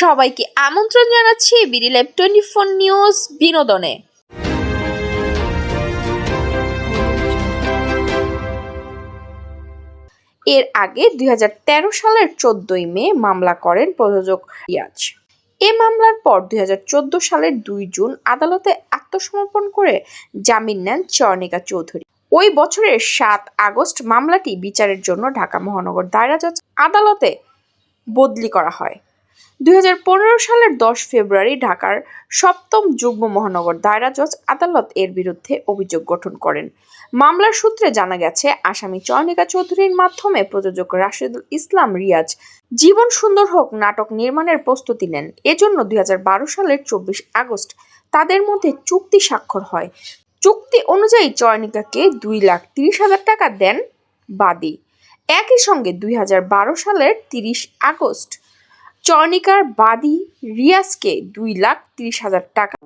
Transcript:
সবাইকে আমন্ত্রণ জানাচ্ছি বিডি টোয়েন্টি ফোর নিউজ বিনোদনে। এর আগে দুই হাজার তেরো সালের চোদ্দই মে মামলা করেন প্রযোজক রিয়াজ। এ মামলার পর দু হাজার চোদ্দ সালের দুই জুন আদালতে আত্মসমর্পণ করে জামিন নেন চয়নিকা চৌধুরী। ওই বছরের সাত আগস্ট মামলাটি বিচারের জন্য ঢাকা মহানগর দায়রা জজ আদালতে বদলি করা হয়। দুই হাজার পনেরো সালের দশ ফেব্রুয়ারি ঢাকার সপ্তম যুগ্ম মহানগর দায়রা জজ আদালত এর বিরুদ্ধে অভিযোগ গঠন করেন। মামলার সূত্রে জানা গেছে, আসামি চয়নিকা চৌধুরীর মাধ্যমে প্রযোজক রাশেদুল ইসলাম রিয়াজ জীবন সুন্দর হোক, নাটক নির্মাণের প্রস্তুতি নেন। এজন্য দুই হাজার বারো সালের চব্বিশ আগস্ট তাদের মধ্যে চুক্তি স্বাক্ষর হয়। চুক্তি অনুযায়ী চয়নিকাকে দুই লাখ তিরিশ হাজার টাকা দেন বাদী। একই সঙ্গে দুই হাজার বারো সালের তিরিশ আগস্ট চয়নিকার বাদী রিয়াজকে দুই লাখ তিরিশ হাজার টাকা।